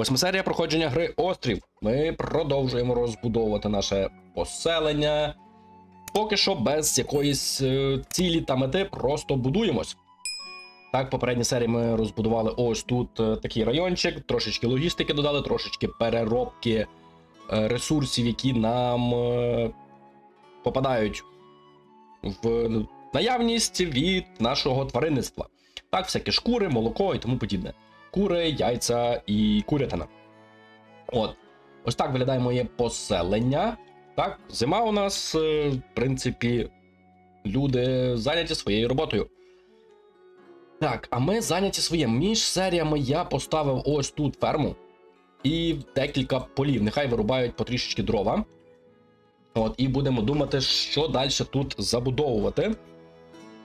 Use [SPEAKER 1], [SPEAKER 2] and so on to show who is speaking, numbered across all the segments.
[SPEAKER 1] Восьма серія проходження гри Острів. Ми продовжуємо розбудовувати наше поселення. Поки що без якоїсь е, цілі та мети, просто будуємось. Так, в попередній серії ми розбудували ось тут е, такий райончик, трошечки логістики додали, трошечки переробки е, ресурсів, які нам попадають в наявність від нашого тваринництва. Так, всякі шкури, молоко і тому подібне. Кури, яйця і курятина. От. Ось так виглядає моє поселення. Так, зима у нас, е, в принципі, люди зайняті своєю роботою. Так, а ми зайняті своїм. Між серіями я поставив ось тут ферму і декілька полів. Нехай вирубають потрішечки дрова. От, і будемо думати, що далі тут забудовувати.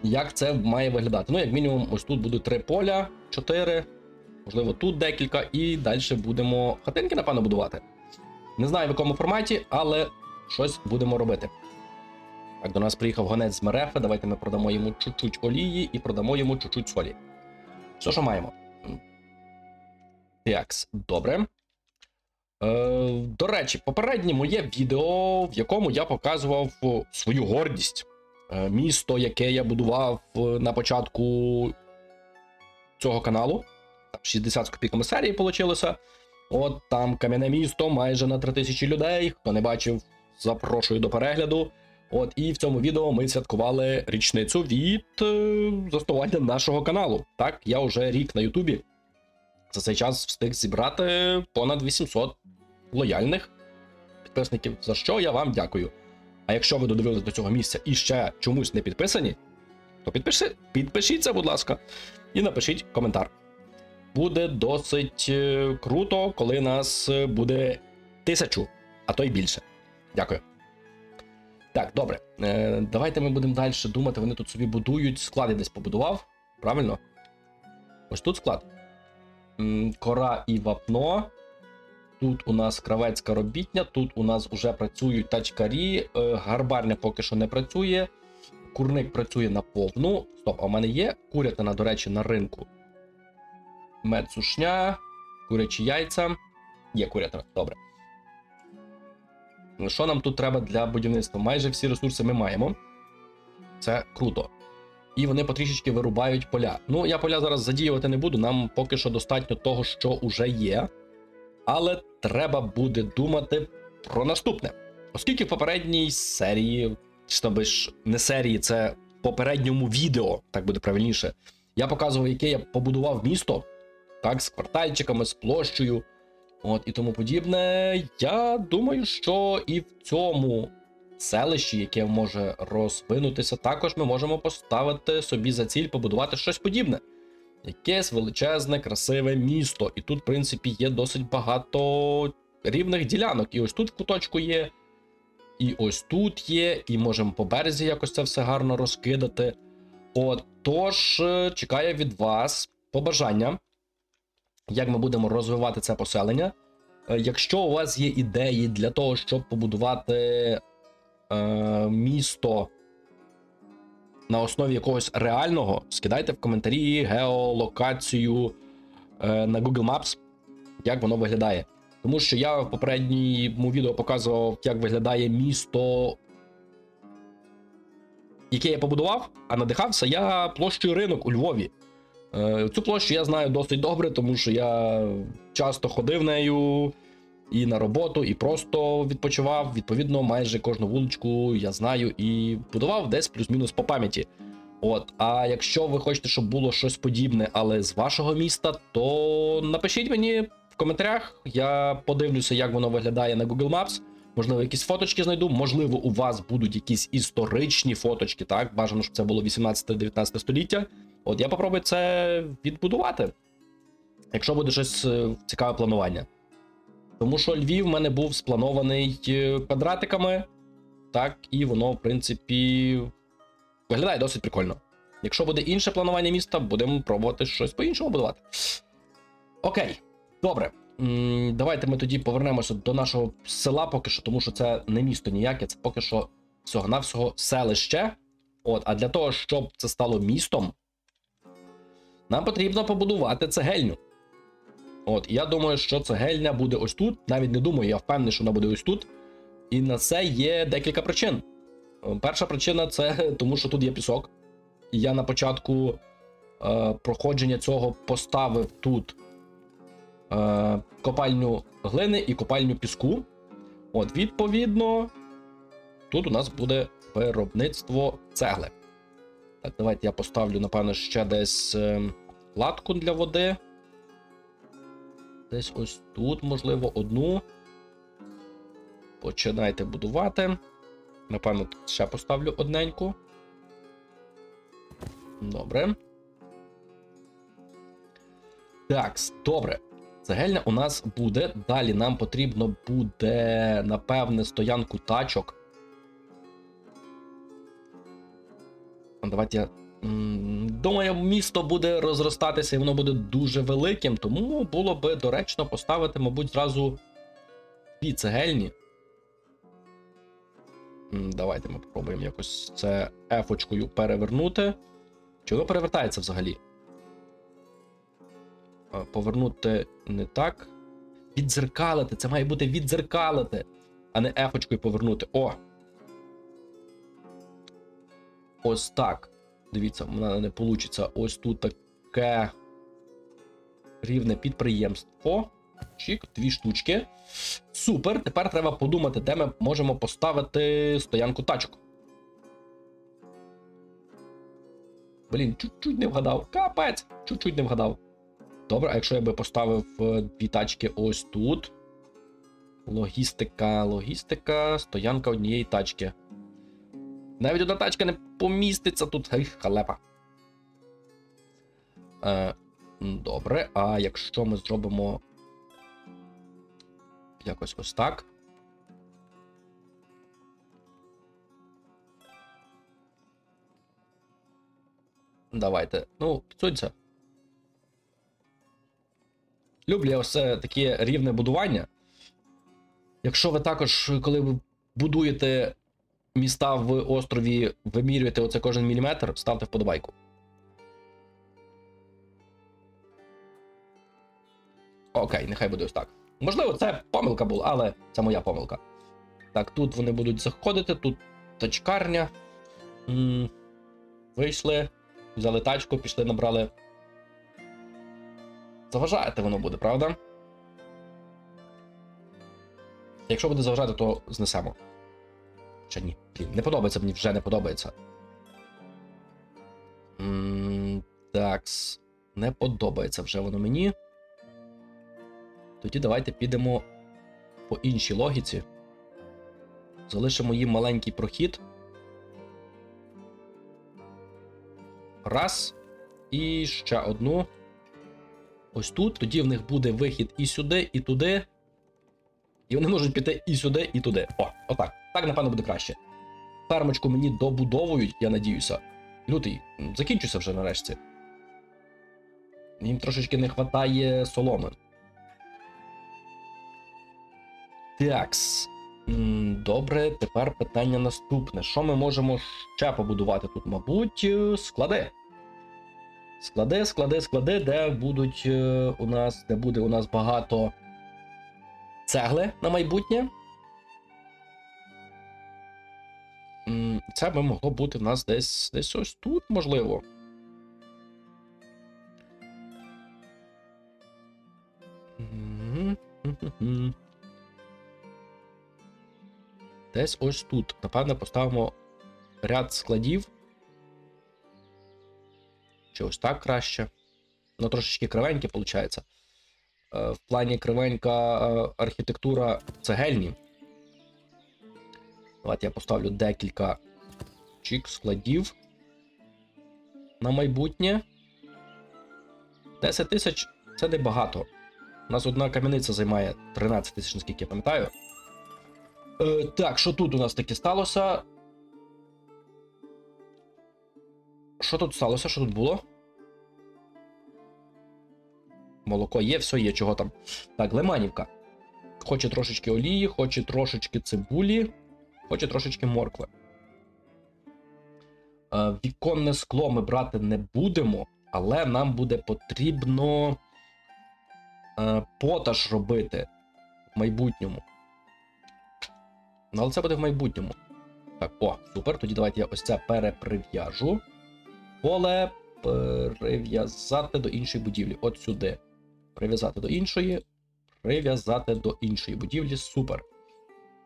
[SPEAKER 1] Як це має виглядати. Ну, як мінімум, ось тут будуть три поля, чотири, можливо, тут декілька, і далі будемо хатинки, напевно, будувати. Не знаю в якому форматі, але щось будемо робити. Так, до нас приїхав гонець з Мерефи. Давайте ми продамо йому чуть-чуть олії і продамо йому чуть-чуть солі. Все, що маємо. Такс, добре. Е, до речі, попереднє моє відео, в якому я показував свою гордість. Е, місто, яке я будував е, на початку цього каналу. Там 60 з копійками серії вийшло. От там кам'яне місто, майже на 3000 людей. Хто не бачив, запрошую до перегляду. От і в цьому відео ми святкували річницю від е, заснування нашого каналу. Так, я вже рік на Ютубі. За цей час встиг зібрати понад 800 лояльних підписників, за що я вам дякую. А якщо ви додивились до цього місця і ще чомусь не підписані, то підпиши, підпишіться, будь ласка, і напишіть коментар. Буде досить е, круто, коли нас е, буде тисячу, а то й більше. Дякую. Так, добре. Е, давайте ми будемо далі думати. Вони тут собі будують. Склад я десь побудував. Правильно? Ось тут склад. Кора і вапно. Тут у нас кравецька робітня, тут у нас вже працюють тачкарі, гарбарня поки що не працює. Курник працює на повну. Стоп, а в мене є курятина, до речі, на ринку. Мед сушня, курячі яйця. Є курятина, добре. Ну, Що нам тут треба для будівництва? Майже всі ресурси ми маємо. Це круто. І вони потрішечки вирубають поля. Ну, я поля зараз задіювати не буду, нам поки що достатньо того, що вже є. Але треба буде думати про наступне. Оскільки в попередній серії, чи то ж не серії, це в попередньому відео, так буде правильніше, я показував, яке я побудував місто, так, з квартальчиками, з площею, от і тому подібне. Я думаю, що і в цьому селищі, яке може розвинутися, також ми можемо поставити собі за ціль побудувати щось подібне. Якесь величезне, красиве місто. І тут, в принципі, є досить багато рівних ділянок. І ось тут в куточку є, і ось тут є, і можемо по березі якось це все гарно розкидати. От, тож, е, чекаю від вас побажання, як ми будемо розвивати це поселення. Е, Якщо у вас є ідеї для того, щоб побудувати е, місто на основі якогось реального, скидайте в коментарі геолокацію е, на Google Maps, як воно виглядає. Тому що я в попередньому відео показував, як виглядає місто, яке я побудував, а надихався я площею ринок у Львові. Е, Цю площу я знаю досить добре, тому що я часто ходив нею і на роботу, і просто відпочивав. Відповідно, майже кожну вуличку я знаю і будував десь плюс-мінус по пам'яті. От, а якщо ви хочете, щоб було щось подібне, але з вашого міста, то напишіть мені в коментарях. Я подивлюся, як воно виглядає на Google Maps. Можливо, якісь фоточки знайду. Можливо, у вас будуть якісь історичні фоточки, так? Бажано, щоб це було 18-19 століття. От я попробую це відбудувати. Якщо буде щось е, цікаве планування. Тому що Львів в мене був спланований е, квадратиками, так, і воно, в принципі, виглядає досить прикольно. Якщо буде інше планування міста, будемо пробувати щось по-іншому будувати. Окей, добре. Давайте ми тоді повернемося до нашого села поки що, тому що це не місто ніяке, це поки що всього-навсього селище. От, а для того, щоб це стало містом, нам потрібно побудувати цегельню. От, я думаю, що цегельня буде ось тут. Навіть не думаю, я впевнений, що вона буде ось тут. І на це є декілька причин. Е, Перша причина це тому, що тут є пісок. І я на початку е, проходження цього поставив тут е, копальню глини і копальню піску. От, відповідно, тут у нас буде виробництво цегли. Давайте я поставлю, напевно, ще десь е, латку для води. Десь ось тут, можливо, одну. Починайте будувати. Напевно, ще поставлю одненьку. Добре. Так, добре. Цегельня у нас буде. Далі нам потрібно буде, напевне, стоянку тачок. Давайте. Думаю, місто буде розростатися і воно буде дуже великим, тому було би доречно поставити, мабуть, зразу дві цегельні. Давайте ми спробуємо якось це ефочкою перевернути. Чи воно перевертається взагалі? Повернути не так. Віддзеркалити. Це має бути віддзеркалити, а не ефочкою повернути. О! Ось так. Дивіться, в мене не вийде. Ось тут таке рівне підприємство. Чік, дві штучки. Супер. Тепер треба подумати, де ми можемо поставити стоянку тачок. Блін, чуть-чуть не вгадав. Капець, чуть-чуть не вгадав. Добре, а якщо я би поставив е, дві тачки ось тут. Логістика, логістика, стоянка однієї тачки. Навіть одна тачка не поміститься тут. Ей, халепа. Е, добре, а якщо ми зробимо якось ось так. Давайте. Ну, підсунься. Люблю я все таке рівне будування. Якщо ви також, коли ви будуєте міста в острові, вимірюєте оце кожен міліметр, ставте вподобайку. Окей, нехай буде ось так. Можливо, це помилка була, але це моя помилка. Так, тут вони будуть заходити, тут тачкарня. М, Вийшли, взяли тачку, пішли, набрали. Заважаєте воно буде, правда? Якщо буде заважати, то знесемо. Чи ні? Блін, не подобається мені, вже не подобається. М, Такс. Не подобається вже воно мені. Тоді давайте підемо по іншій логіці. Залишимо їм маленький прохід. Раз. І ще одну. Ось тут. Тоді в них буде вихід і сюди, і туди. І вони можуть піти і сюди, і туди. О, отак. Так, напевно, буде краще. Фермочку мені добудовують, я надіюся. Лютий, закінчуся вже нарешті. Їм трошечки не вистачає соломи. Такс. Добре, тепер питання наступне. Що ми можемо ще побудувати тут? Мабуть, е, склади. Склади, склади, склади, де будуть е, у нас, де буде у нас багато цегли на майбутнє. Це би могло бути в нас десь десь ось тут, можливо. Десь ось тут. Напевне, поставимо ряд складів. Чи ось так краще. Ну, трошечки кривеньке, виходить. В плані кривенька е, архітектура цегельні. Давайте я поставлю декілька чік складів на майбутнє. 10 тисяч це небагато. У нас одна кам'яниця займає 13 тисяч, наскільки я пам'ятаю. Е, так, що тут у нас таке сталося? Що тут сталося? Що тут було? Молоко є, все є, чого там. Так, Лиманівка. Хоче трошечки олії, хоче трошечки цибулі, хоче трошечки моркви. Е, віконне скло ми брати не будемо, але нам буде потрібно. е, поташ робити в майбутньому. Ну, але це буде в майбутньому. Так, о, супер. Тоді давайте я ось це переприв'яжу. Поле прив'язати до іншої будівлі. От сюди. Прив'язати до іншої. Прив'язати до іншої будівлі. Супер.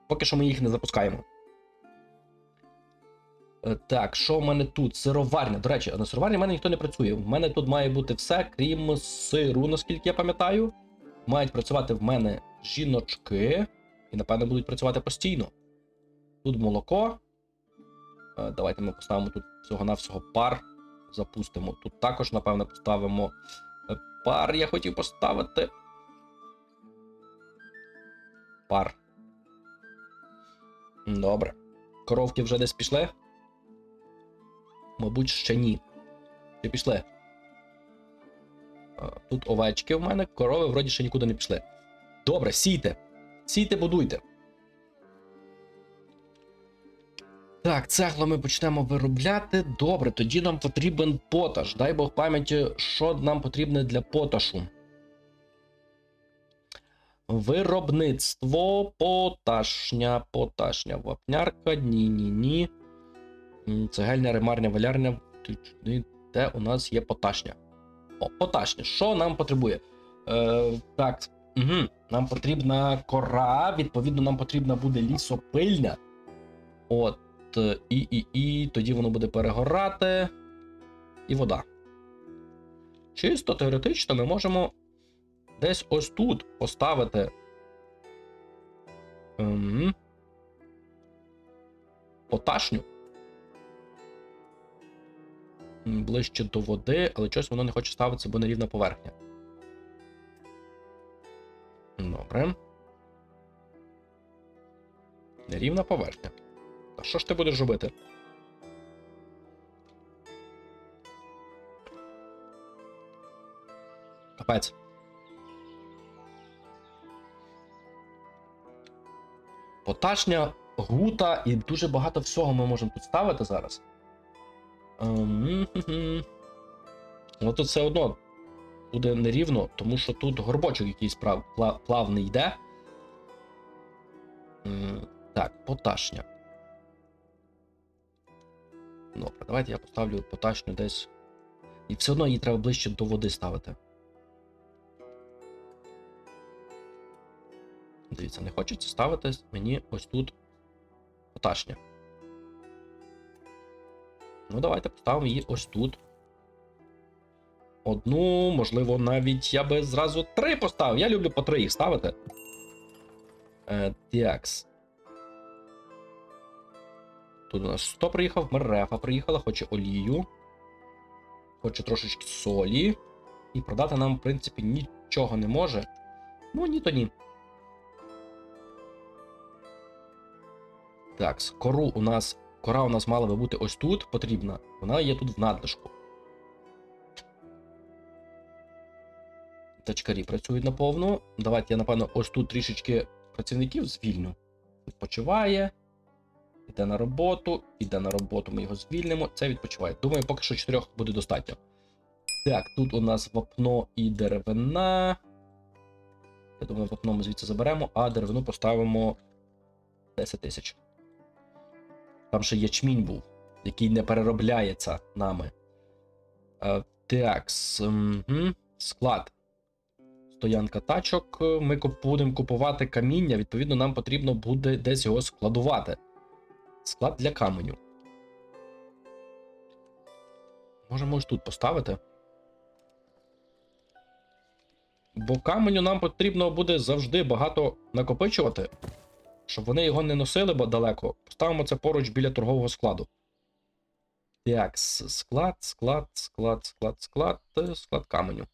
[SPEAKER 1] Поки що ми їх не запускаємо. Е, Так, що в мене тут? Сироварня. До речі, на сироварні в мене ніхто не працює. В мене тут має бути все, крім сиру, наскільки я пам'ятаю. Мають працювати в мене жіночки. І, напевно, будуть працювати постійно. Тут молоко. Е, Давайте ми поставимо тут всього-навсього пар. Запустимо. Тут також, напевно, поставимо е, пар. Я хотів поставити. Пар. Добре. Коровки вже десь пішли? Мабуть, ще ні. Чи пішли? Тут овечки в мене, корови вроді ще нікуди не пішли. Добре, сійте. Сійте, будуйте. Так, цегло ми почнемо виробляти. Добре, тоді нам потрібен поташ. Дай Бог пам'яті, що нам потрібне для поташу. Виробництво поташня, поташня, вапнярка, ні-ні-ні. Цегельня, ремарня, валярня. Де у нас є поташня? О, поташня. Що нам потребує? Е, так, угу. нам потрібна кора, відповідно, нам потрібна буде лісопильня. От, е, і, і, і тоді воно буде перегорати. І вода. Чисто теоретично ми можемо десь ось тут поставити. Ем, поташню. Ближче до води, але щось воно не хоче ставитися, бо нерівна поверхня. Добре. Нерівна поверхня. Та що ж ти будеш робити? Капець. Поташня, гута і дуже багато всього ми можемо тут ставити зараз. Ем. Ну тут все одно буде нерівно, тому що тут горбочок якийсь прав, плавний йде. Так, поташня. Добре, давайте я поставлю поташню десь. І все одно її треба ближче до води ставити. Дивіться, не хочеться ставити мені ось тут поташня. Ну, давайте поставимо її ось тут. Одну, можливо, навіть я би зразу три поставив. Я люблю по три їх ставити. Е. Тут у нас 100 приїхав, Мерефа приїхала, хоче олію. Хоче трошечки солі. І продати нам, в принципі, нічого не може. Ну, ні, то ні. Так, кору у нас. Кора у нас мала би бути ось тут потрібна. Вона є тут в надлишку. Тачкарі працюють наповну. Давайте я, напевно, ось тут трішечки працівників звільню. Відпочиває. Іде на роботу, іде на роботу, ми його звільнимо. Це відпочиває. Думаю, поки що чотирьох буде достатньо. Так, тут у нас вапно і деревина. Я думаю, вапно ми звідси заберемо, а деревину поставимо 10 тисяч. Там ще ячмінь був, який не переробляється нами. Е, так, склад. Стоянка тачок. Ми будемо купувати каміння, відповідно, нам потрібно буде десь його складувати. Склад для каменю. Можемо ось тут поставити. Бо каменю нам потрібно буде завжди багато накопичувати, щоб вони його не носили бо далеко. Поставимо це поруч біля торгового складу. Так, склад, склад, склад, склад, склад, е, склад каменю.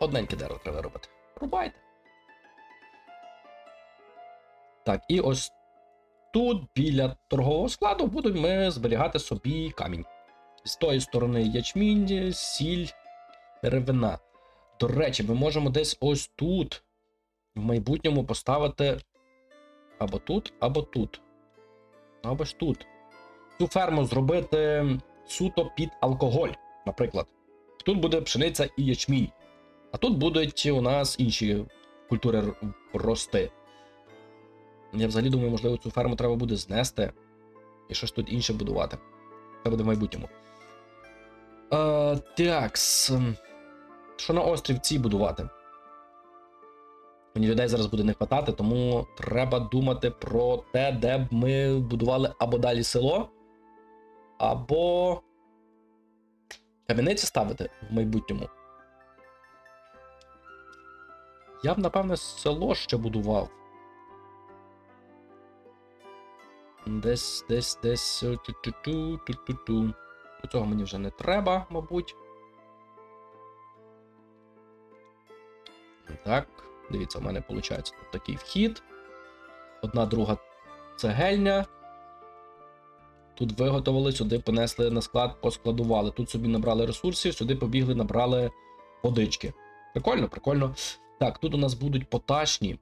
[SPEAKER 1] Одненьке дерево треба робити. Рубайте. Так, і ось тут біля торгового складу будемо ми зберігати собі камінь. З тої сторони ячмінь, сіль, деревина. До речі, ми можемо десь ось тут в майбутньому поставити або тут, або тут. Або ж тут. Цю ферму зробити суто під алкоголь, наприклад. Тут буде пшениця і ячмінь. А тут будуть у нас інші культури рости. Я взагалі думаю, можливо, цю ферму треба буде знести і щось тут інше будувати. Це буде в майбутньому. Е, так. Що на острівці будувати? Мені людей зараз буде не хватати, тому треба думати про те, де б ми будували або далі село, або кам'яниці ставити в майбутньому. Я б, напевне, село ще будував. Десь, десь, десь. е, ту-ту-ту, ту-ту-ту. До цього мені вже не треба, мабуть. Так, дивіться, у мене виходить тут такий вхід. Одна друга цегельня. Тут виготовили, сюди понесли на склад, поскладували. Тут собі набрали ресурсів, сюди побігли, набрали водички. Прикольно, прикольно. Так, тут у нас будуть поташні.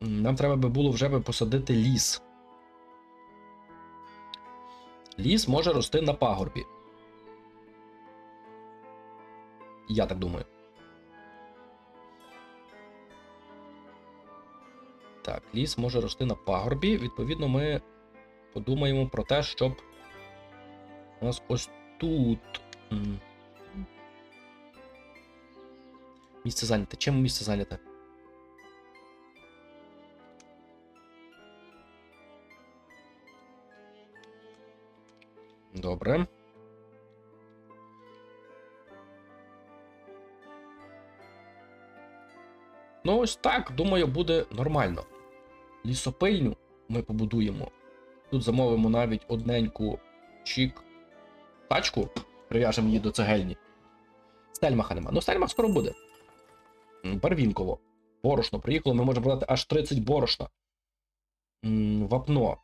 [SPEAKER 1] Нам треба би було вже би посадити ліс. Ліс може рости на пагорбі. Я так думаю. Так, ліс може рости на пагорбі. Відповідно, ми подумаємо про те, щоб у нас ось тут. Місце зайняте. Чим місце зайняте? Добре. Ну, ось так, думаю, буде нормально. Лісопильню ми побудуємо. Тут замовимо навіть одненьку чік тачку, прив'яжемо її до цегельні. Стельмаха нема. Ну, стельмах скоро буде. Барвінково. Борошно приїхало, ми можемо продати аж 30 борошна. Вапно.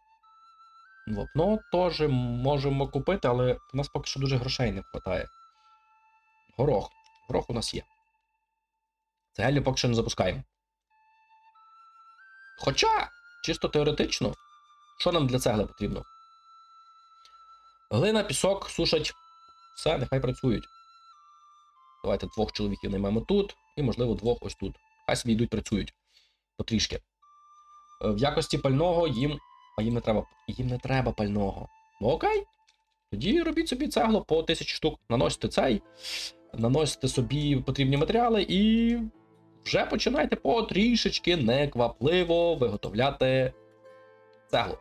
[SPEAKER 1] Вапно теж можемо купити, але в нас поки що дуже грошей не вистачає. Горох. Горох у нас є. Цегелю поки що не запускаємо. Хоча, чисто теоретично, що нам для цегли потрібно? Глина, пісок, сушать. Все, нехай працюють. Давайте двох чоловіків наймемо тут, і, можливо, двох ось тут. Хай собі йдуть працюють. Потрішки. Е, В якості пального їм. А їм не треба. Їм не треба пального. Ну окей. Тоді робіть собі цегло по тисячі штук. Наносите цей, наносите собі потрібні матеріали і вже починайте потрішечки неквапливо виготовляти цеглу.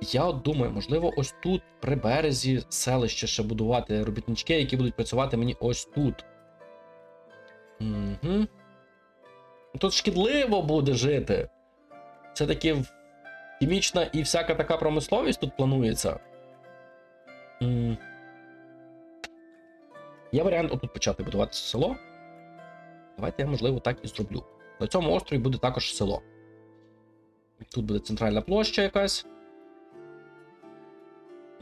[SPEAKER 1] Я от думаю, можливо, ось тут при березі селище ще будувати робітнички, які будуть працювати мені ось тут. Угу. Тут шкідливо буде жити. Це таки хімічна і всяка така промисловість тут планується. Є варіант отут почати будувати село. Давайте я, можливо, так і зроблю. На цьому острові буде також село. Тут буде центральна площа якась.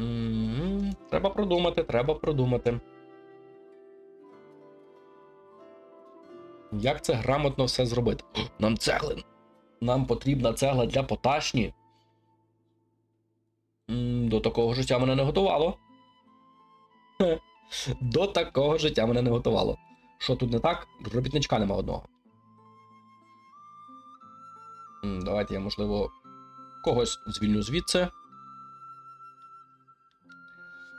[SPEAKER 1] М, Треба продумати, треба продумати. Як це грамотно все зробити? Нам цегли. Нам потрібна цегла для поташні. До такого життя мене не готувало. До такого життя мене не готувало. Що тут не так? Робітничка нема одного. Давайте я, можливо, когось звільню звідси.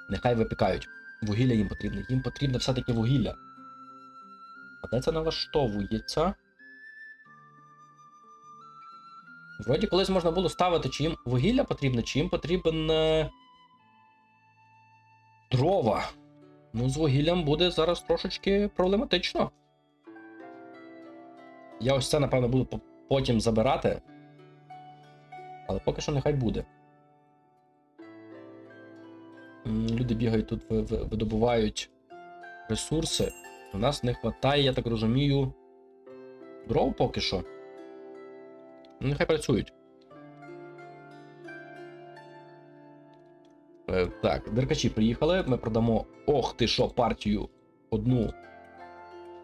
[SPEAKER 1] Нехай випікають. Вугілля їм потрібне. Їм потрібно все-таки вугілля. А де це налаштовується? Вроді колись можна було ставити, чи їм вугілля потрібно, чи їм потрібен. Дрова. Ну, з вугіллям буде зараз трошечки проблематично. Я ось це, напевно, буду потім забирати. Але поки що нехай буде. Люди бігають тут, ви- ви- видобувають ресурси. У нас не вистачає, я так розумію, дров поки що. Ну, нехай працюють. Так, деркачі приїхали. Ми продамо. Ох ти що, партію. Одну.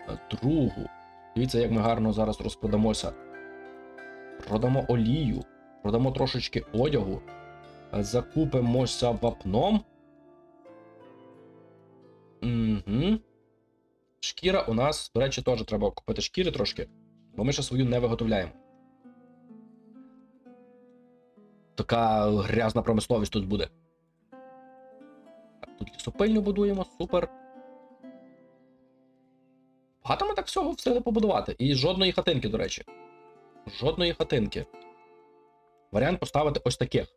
[SPEAKER 1] е, Другу. Дивіться, як ми гарно зараз розпродамося. Продамо олію. Продамо трошечки одягу. е, Закупимося вапном. шкіра у нас, до речі, теж треба купити шкіри трошки, бо ми ще свою не виготовляємо. Така грязна промисловість тут буде. Тут будуємо, супер. Багато ми так всього встигли побудувати. І жодної хатинки, до речі. Жодної хатинки. Варіант поставити ось таких.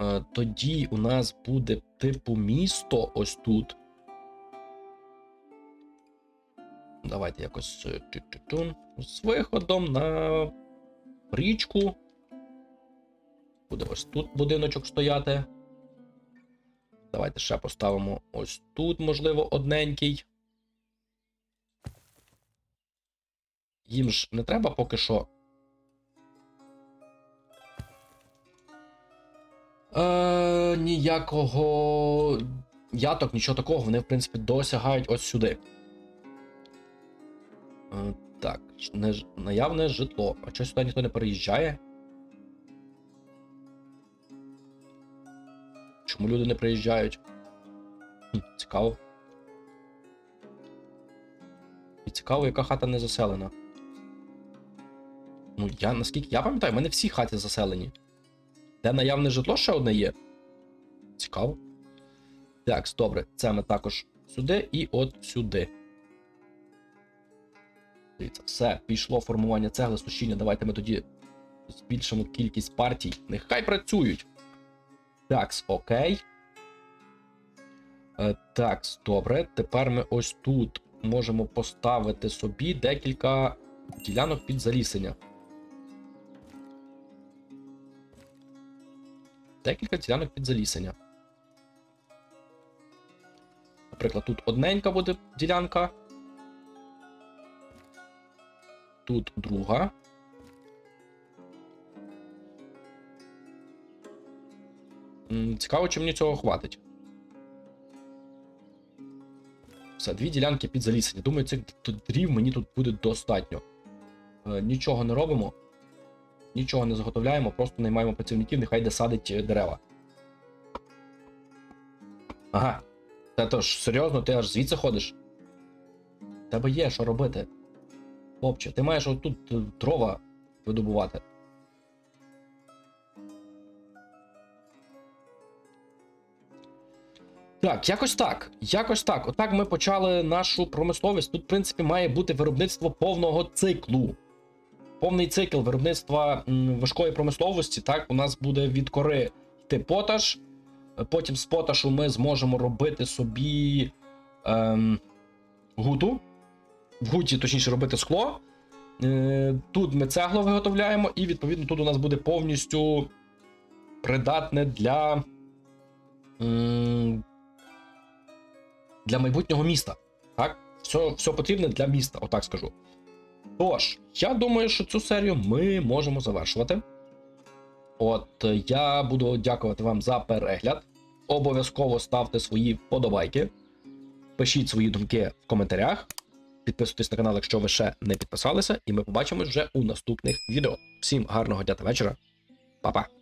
[SPEAKER 1] Е, Тоді у нас буде типу місто ось тут. Давайте якось е, з виходом на річку. Буде ось тут будиночок стояти. Давайте ще поставимо ось тут, можливо, одненький. Їм ж не треба поки що. Е, ніякого яток, нічого такого, вони, в принципі, досягають ось сюди. Е, так, не, наявне житло. А чого сюди ніхто не переїжджає? Чому люди не приїжджають? Цікаво. І цікаво, яка хата не заселена. Ну, я наскільки я пам'ятаю, в мене всі хати заселені. Де наявне житло ще одне є. Цікаво. Так, добре, це ми також сюди і от сюди. Дивіться, все, пішло формування цегли, сушіння. Давайте ми тоді збільшимо кількість партій. Нехай працюють. Такс, окей. Е, такс, добре. Тепер ми ось тут можемо поставити собі декілька ділянок під залісення. Декілька ділянок під залісення. Наприклад, тут одненька буде ділянка. Тут друга. Цікаво, чи мені цього хватить. Все, дві ділянки під залісення. Думаю, цих дрів мені тут буде достатньо. Е, нічого не робимо. Нічого не заготовляємо, просто наймаємо працівників, нехай де садить е, дерева. Ага. Та то ж серйозно, ти аж звідси ходиш? Тебе є, що робити. Хлопче, ти маєш отут е, дрова видобувати. Так, якось так. Якось так. Отак ми почали нашу промисловість. Тут, в принципі, має бути виробництво повного циклу. Повний цикл виробництва важкої промисловості. Так, у нас буде від кори йти поташ. Потім з поташу ми зможемо робити собі ем, гуту. В гуті, точніше, робити скло. Е, Тут ми цегло виготовляємо, і відповідно тут у нас буде повністю придатне для. м, Для майбутнього міста. Так? Все, все потрібне для міста, отак скажу. Тож, я думаю, що цю серію ми можемо завершувати. От, я буду дякувати вам за перегляд. Обов'язково ставте свої вподобайки. Пишіть свої думки в коментарях. Підписуйтесь на канал, якщо ви ще не підписалися, і ми побачимось вже у наступних відео. Всім гарного дня та вечора. Па-па!